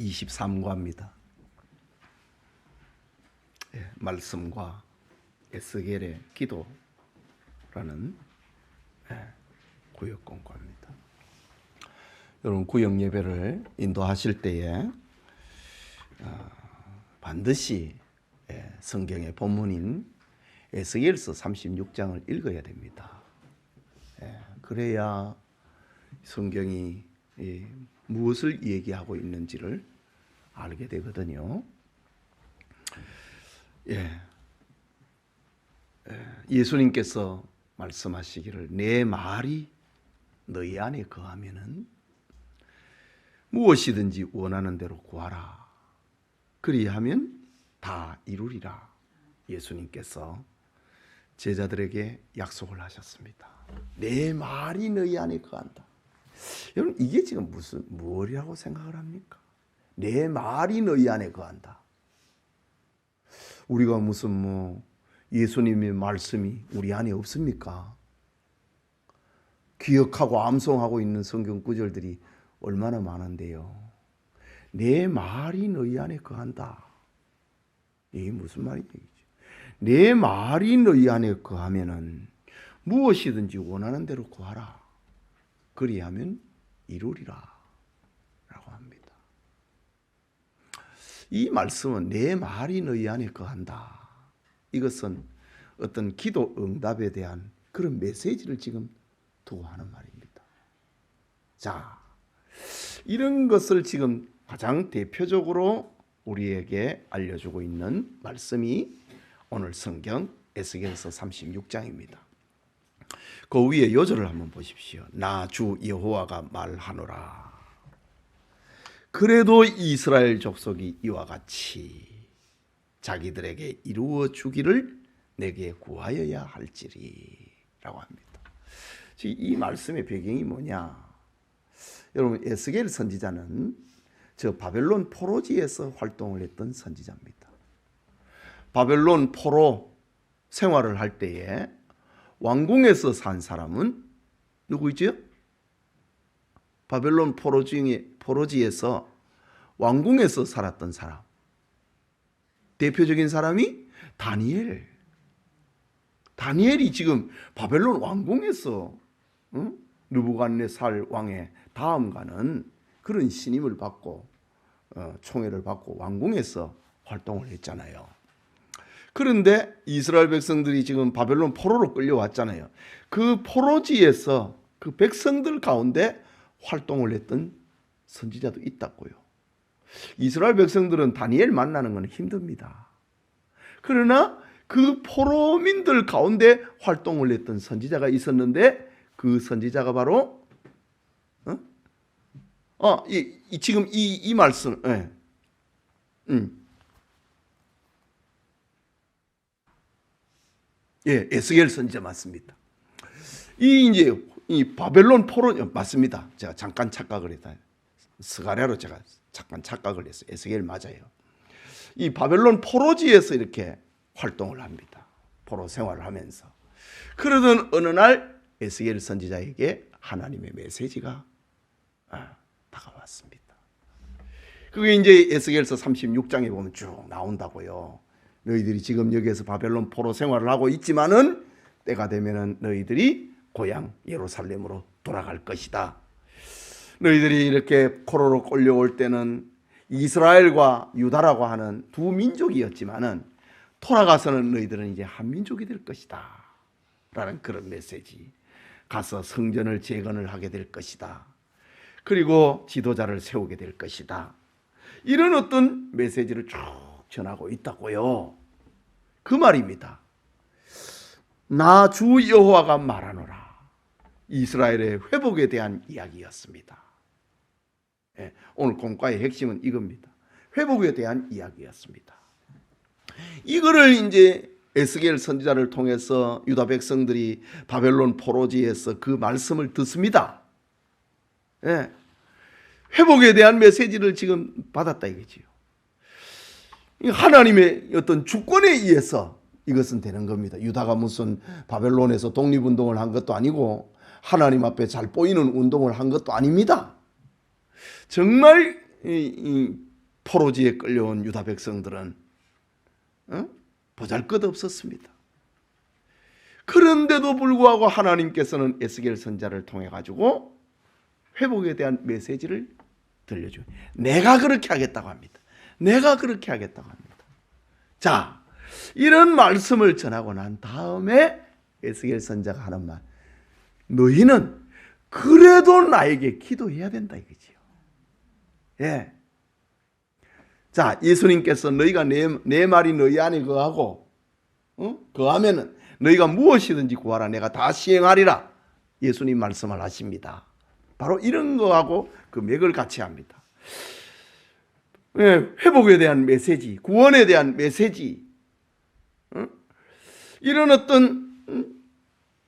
23과입니다. 예, 말씀과 에스겔의 기도라는 예, 구역 공과입니다. 여러분 구역 예배를 인도하실 때에 어, 반드시 예, 성경의 본문인 에스겔서 36장을 읽어야 됩니다. 예, 그래야 성경이 이 무엇을 얘기하고 있는지를 알게 되거든요. 예. 예, 예수님께서 말씀하시기를 내 말이 너희 안에 거하면은 무엇이든지 원하는 대로 구하라. 그리하면 다 이루리라. 예수님께서 제자들에게 약속을 하셨습니다. 내 말이 너희 안에 거한다. 여러분 이게 지금 무슨 무엇이라고 생각을 합니까? 내 말이 너희 안에 거한다. 우리가 무슨 뭐 예수님의 말씀이 우리 안에 없습니까? 기억하고 암송하고 있는 성경 구절들이 얼마나 많은데요. 내 말이 너희 안에 거한다. 이게 무슨 말이지? 내 말이 너희 안에 거하면은 무엇이든지 원하는 대로 구하라. 그리하면 이루리라. 라고 합니다. 이 말씀은 내 말이 너희 안에 거한다. 이것은 어떤 기도 응답에 대한 그런 메시지를 지금 두고 하는 말입니다. 자, 이런 것을 지금 가장 대표적으로 우리에게 알려주고 있는 말씀이 오늘 성경 에스겔서 36장입니다. 그 위에 요절을 한번 보십시오. 나 주 여호와가 말하노라. 그래도 이스라엘 족속이 이와 같이 자기들에게 이루어 주기를 내게 구하여야 할지리라고 합니다. 이 말씀의 배경이 뭐냐? 여러분 에스겔 선지자는 저 바벨론 포로지에서 활동을 했던 선지자입니다. 바벨론 포로 생활을 할 때에 왕궁에서 산 사람은 누구이죠? 바벨론 포로지, 포로지에서 왕궁에서 살았던 사람. 대표적인 사람이 다니엘. 다니엘이 지금 바벨론 왕궁에서 응? 느부갓네 살 왕의 다음가는 그런 신임을 받고 어, 총애를 받고 왕궁에서 활동을 했잖아요. 그런데 이스라엘 백성들이 지금 바벨론 포로로 끌려왔잖아요. 그 포로지에서 그 백성들 가운데 활동을 했던 선지자도 있다고요. 이스라엘 백성들은 다니엘 만나는 건 힘듭니다. 그러나 그 포로민들 가운데 활동을 했던 선지자가 있었는데 그 선지자가 바로 어? 어, 이, 이 지금 이, 이 말씀, 예. 음. 예, 에스겔 선지자 맞습니다. 이 이제 이 바벨론 포로 맞습니다. 제가 잠깐 착각을 했다. 스가랴로 제가 잠깐 착각을 했어요. 에스겔 맞아요. 이 바벨론 포로지에서 이렇게 활동을 합니다. 포로 생활을 하면서. 그러던 어느 날 에스겔 선지자에게 하나님의 메시지가 아, 다가왔습니다. 그게 이제 에스겔서 36장에 보면 쭉 나온다고요. 너희들이 지금 여기에서 바벨론 포로 생활을 하고 있지만은 때가 되면은 너희들이 고향 예루살렘으로 돌아갈 것이다. 너희들이 이렇게 포로로 끌려올 때는 이스라엘과 유다라고 하는 두 민족이었지만은 돌아가서는 너희들은 이제 한 민족이 될 것이다. 라는 그런 메시지. 가서 성전을 재건을 하게 될 것이다. 그리고 지도자를 세우게 될 것이다. 이런 어떤 메시지를 쭉 전하고 있다고요. 그 말입니다. 나 주 여호와가 말하노라. 이스라엘의 회복에 대한 이야기였습니다. 예, 오늘 공과의 핵심은 이겁니다. 회복에 대한 이야기였습니다. 이거를 이제 에스겔 선지자를 통해서 유다 백성들이 바벨론 포로지에서 그 말씀을 듣습니다. 예. 회복에 대한 메시지를 지금 받았다 이거지요. 하나님의 어떤 주권에 의해서 이것은 되는 겁니다. 유다가 무슨 바벨론에서 독립운동을 한 것도 아니고 하나님 앞에 잘 보이는 운동을 한 것도 아닙니다. 정말 이, 이 포로지에 끌려온 유다 백성들은 어? 보잘 것 없었습니다. 그런데도 불구하고 하나님께서는 에스겔 선자를 통해 가지고 회복에 대한 메시지를 들려줘요. 내가 그렇게 하겠다고 합니다. 내가 그렇게 하겠다고 합니다. 자, 이런 말씀을 전하고 난 다음에 에스겔 선자가 하는 말. 너희는 그래도 나에게 기도해야 된다 이거지요. 예. 자, 예수님께서 너희가 내, 내 말이 너희 안에 거하고, 어? 거하면은 너희가 무엇이든지 구하라 내가 다 시행하리라. 예수님 말씀을 하십니다. 바로 이런 거하고 그 맥을 같이 합니다. 예, 회복에 대한 메시지, 구원에 대한 메시지, 어? 이런 어떤 음,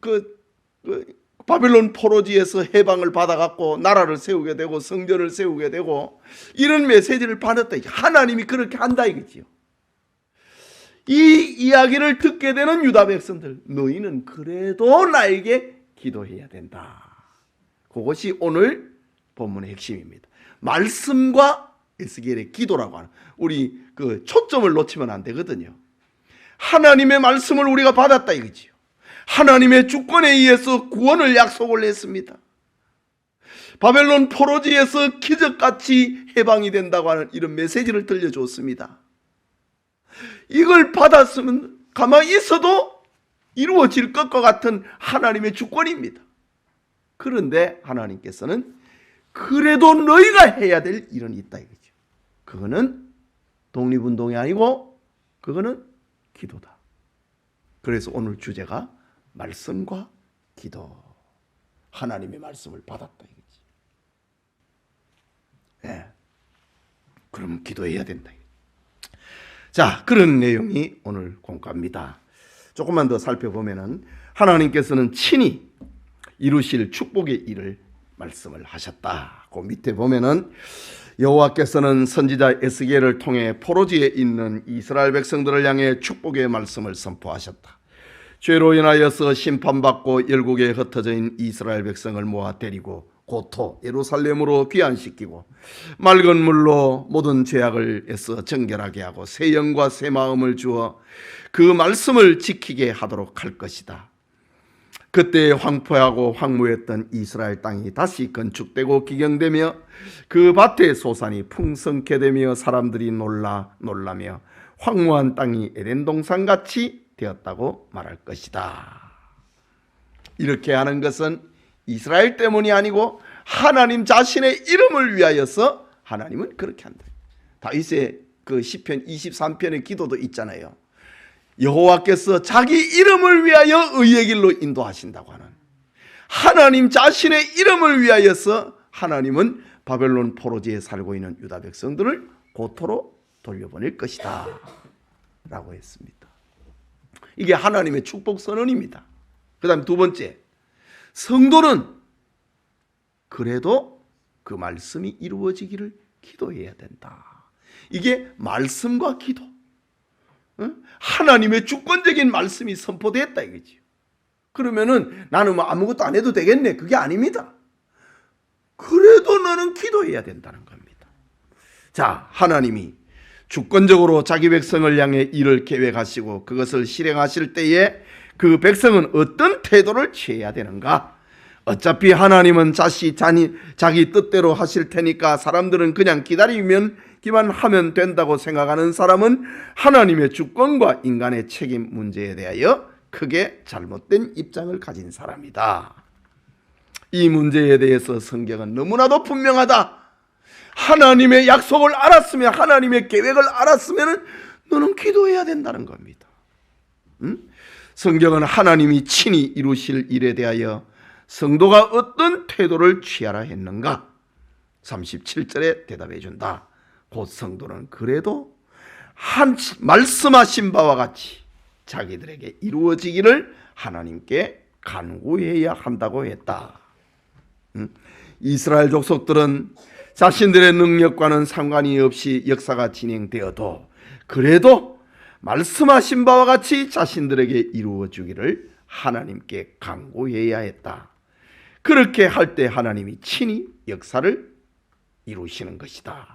그, 그 바빌론 포로지에서 해방을 받아갖고 나라를 세우게 되고 성전을 세우게 되고 이런 메시지를 받았다. 하나님이 그렇게 한다 이거지요. 이 이야기를 듣게 되는 유다 백성들, 너희는 그래도 나에게 기도해야 된다. 그것이 오늘 본문의 핵심입니다. 말씀과 에스겔의 기도라고 하는 우리 그 초점을 놓치면 안 되거든요. 하나님의 말씀을 우리가 받았다 이거지요. 하나님의 주권에 의해서 구원을 약속을 했습니다. 바벨론 포로지에서 기적같이 해방이 된다고 하는 이런 메시지를 들려줬습니다. 이걸 받았으면 가만히 있어도 이루어질 것과 같은 하나님의 주권입니다. 그런데 하나님께서는 그래도 너희가 해야 될 일은 있다 이거죠. 그거는 독립운동이 아니고 그거는 기도다. 그래서 오늘 주제가 말씀과 기도. 하나님의 말씀을 받았다 이거지. 예. 그럼 기도해야 된다. 자, 그런 내용이 오늘 공과입니다. 조금만 더 살펴보면은 하나님께서는 친히 이루실 축복의 일을 말씀을 하셨다. 그 밑에 보면은 여호와께서는 선지자 에스겔을 통해 포로지에 있는 이스라엘 백성들을 향해 축복의 말씀을 선포하셨다. 죄로 인하여서 심판받고 열국에 흩어져 있는 이스라엘 백성을 모아 데리고 고토 예루살렘으로 귀환시키고 맑은 물로 모든 죄악을 애써 정결하게 하고 새 영과 새 마음을 주어 그 말씀을 지키게 하도록 할 것이다. 그때 황폐하고 황무했던 이스라엘 땅이 다시 건축되고 기경되며 그 밭의 소산이 풍성케 되며 사람들이 놀라 놀라며 황무한 땅이 에덴 동산 같이 되었다고 말할 것이다. 이렇게 하는 것은 이스라엘 때문이 아니고 하나님 자신의 이름을 위하여서 하나님은 그렇게 한다. 다윗의 그 시편 23편의 기도도 있잖아요. 여호와께서 자기 이름을 위하여 의의 길로 인도하신다고 하는 하나님 자신의 이름을 위하여서 하나님은 바벨론 포로지에 살고 있는 유다 백성들을 고토로 돌려보낼 것이다. 라고 했습니다. 이게 하나님의 축복 선언입니다. 그 다음에 두 번째, 성도는 그래도 그 말씀이 이루어지기를 기도해야 된다. 이게 말씀과 기도. 하나님의 주권적인 말씀이 선포됐다 이거지. 그러면은 나는 뭐 아무것도 안 해도 되겠네. 그게 아닙니다. 그래도 너는 기도해야 된다는 겁니다. 자, 하나님이 주권적으로 자기 백성을 향해 일을 계획하시고 그것을 실행하실 때에 그 백성은 어떤 태도를 취해야 되는가? 어차피 하나님은 자시 자니 자기 뜻대로 하실 테니까 사람들은 그냥 기다리면 기만 하면 된다고 생각하는 사람은 하나님의 주권과 인간의 책임 문제에 대하여 크게 잘못된 입장을 가진 사람이다. 이 문제에 대해서 성경은 너무나도 분명하다. 하나님의 약속을 알았으면 하나님의 계획을 알았으면 너는 기도해야 된다는 겁니다. 응? 성경은 하나님이 친히 이루실 일에 대하여 성도가 어떤 태도를 취하라 했는가? 37절에 대답해 준다. 곧 성도는 그래도 한 말씀하신 바와 같이 자기들에게 이루어지기를 하나님께 간구해야 한다고 했다. 이스라엘 족속들은 자신들의 능력과는 상관이 없이 역사가 진행되어도 그래도 말씀하신 바와 같이 자신들에게 이루어 주기를 하나님께 간구해야 했다. 그렇게 할 때 하나님이 친히 역사를 이루시는 것이다.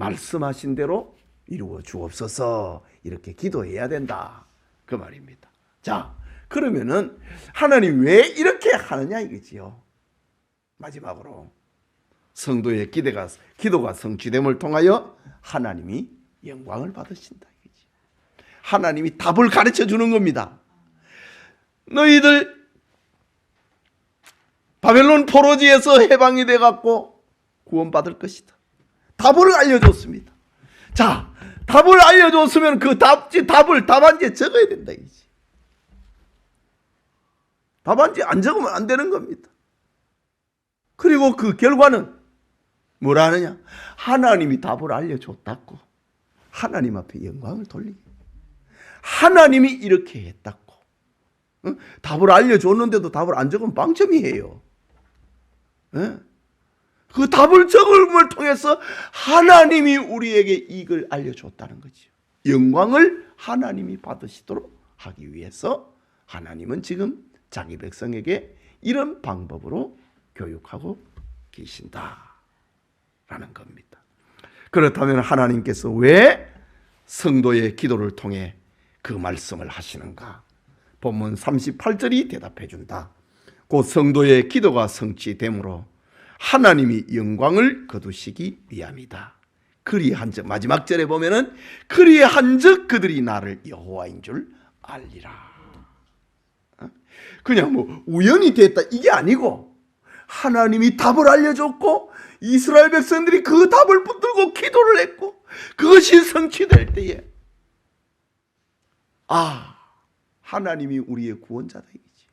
말씀하신 대로 이루어 주옵소서 이렇게 기도해야 된다 그 말입니다. 자 그러면은 하나님 왜 이렇게 하느냐 이거지요. 마지막으로 성도의 기대가 기도가 성취됨을 통하여 하나님이 영광을 받으신다 이거지. 하나님이 답을 가르쳐 주는 겁니다. 너희들 바벨론 포로지에서 해방이 돼 갖고 구원받을 것이다. 답을 알려줬습니다. 자, 답을 알려줬으면 그 답지 답을 답안지에 적어야 된다 이지. 답안지 안 적으면 안 되는 겁니다. 그리고 그 결과는 뭐라 하느냐? 하나님이 답을 알려줬다고. 하나님 앞에 영광을 돌리게. 하나님이 이렇게 했다고. 응? 답을 알려줬는데도 답을 안 적으면 빵점이에요. 예? 그 답을 적음을 통해서 하나님이 우리에게 이걸 알려줬다는 거죠. 영광을 하나님이 받으시도록 하기 위해서 하나님은 지금 자기 백성에게 이런 방법으로 교육하고 계신다라는 겁니다. 그렇다면 하나님께서 왜 성도의 기도를 통해 그 말씀을 하시는가? 본문 38절이 대답해 준다. 곧 성도의 기도가 성취됨으로 하나님이 영광을 거두시기 위함이다. 그리한즉 마지막 절에 보면은 그리한즉 그들이 나를 여호와인 줄 알리라. 어? 그냥 뭐 우연히 됐다 이게 아니고 하나님이 답을 알려줬고 이스라엘 백성들이 그 답을 붙들고 기도를 했고 그것이 성취될 때에 아 하나님이 우리의 구원자다 이지.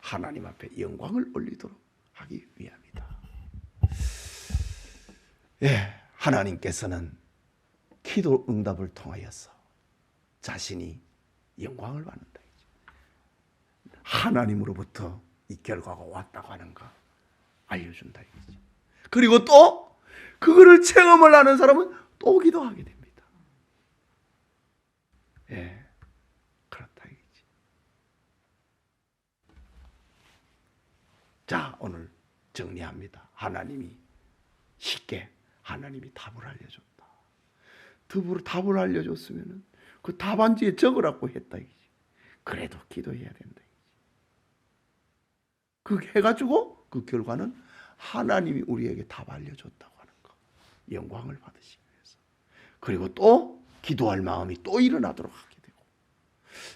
하나님 앞에 영광을 올리도록 하기 위함이다. 예, 하나님께서는 기도 응답을 통하여서 자신이 영광을 받는다. 하나님으로부터 이 결과가 왔다고 하는 거 알려준다. 그리고 또 그거를 체험을 하는 사람은 또 기도하게 됩니다. 예, 그렇다 이지. 자, 오늘 정리합니다. 하나님이 쉽게 하나님이 답을 알려줬다. 답을, 답을 알려줬으면 그 답안지에 적으라고 했다. 그래도 기도해야 된다. 그 해가지고 그 결과는 하나님이 우리에게 답 알려줬다고 하는 거. 영광을 받으시기 위해서. 그리고 또 기도할 마음이 또 일어나도록 되고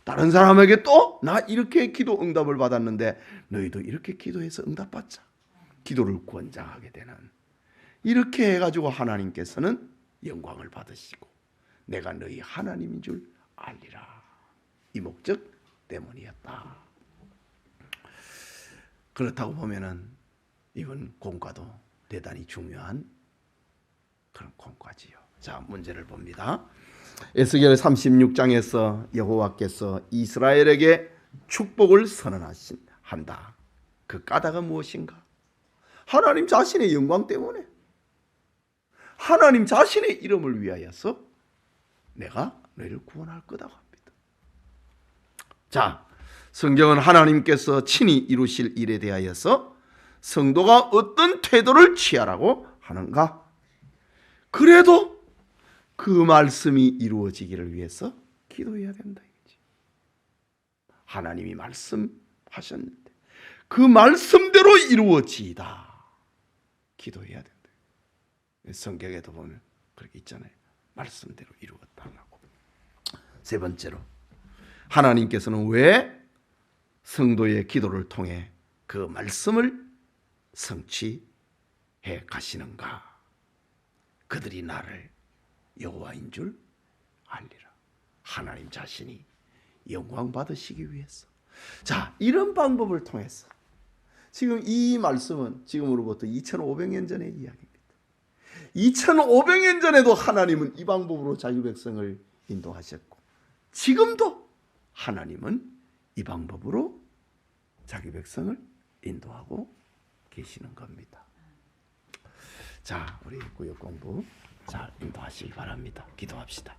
다른 사람에게 또 나 이렇게 기도 응답을 받았는데 너희도 이렇게 기도해서 응답받자. 기도를 권장하게 되는 이렇게 해가지고 하나님께서는 영광을 받으시고 내가 너희 하나님인 줄 알리라. 이 목적 때문이었다. 그렇다고 보면은 이번 공과도 대단히 중요한 그런 공과지요. 자, 문제를 봅니다. 에스겔 36장에서 여호와께서 이스라엘에게 축복을 선언하신다. 그 까닭은 무엇인가? 하나님 자신의 영광 때문에 하나님 자신의 이름을 위하여서 내가 너희를 구원할 거다고 합니다. 자, 성경은 하나님께서 친히 이루실 일에 대하여서 성도가 어떤 태도를 취하라고 하는가? 그래도 그 말씀이 이루어지기를 위해서 기도해야 된다. 하나님이 말씀하셨는데 그 말씀대로 이루어지이다. 기도해야 된다. 성경에도 보면 그렇게 있잖아요. 말씀대로 이루었다고. 세 번째로 하나님께서는 왜 성도의 기도를 통해 그 말씀을 성취해 가시는가? 그들이 나를 여호와인 줄 알리라. 하나님 자신이 영광 받으시기 위해서. 자, 이런 방법을 통해서 지금 이 말씀은 지금으로부터 2500년 전의 이야기입니다. 2500년 전에도 하나님은 이 방법으로 자기 백성을 인도하셨고 지금도 하나님은 이 방법으로 자기 백성을 인도하고 계시는 겁니다. 자, 우리 구역 공부 잘 인도하시기 바랍니다. 기도합시다.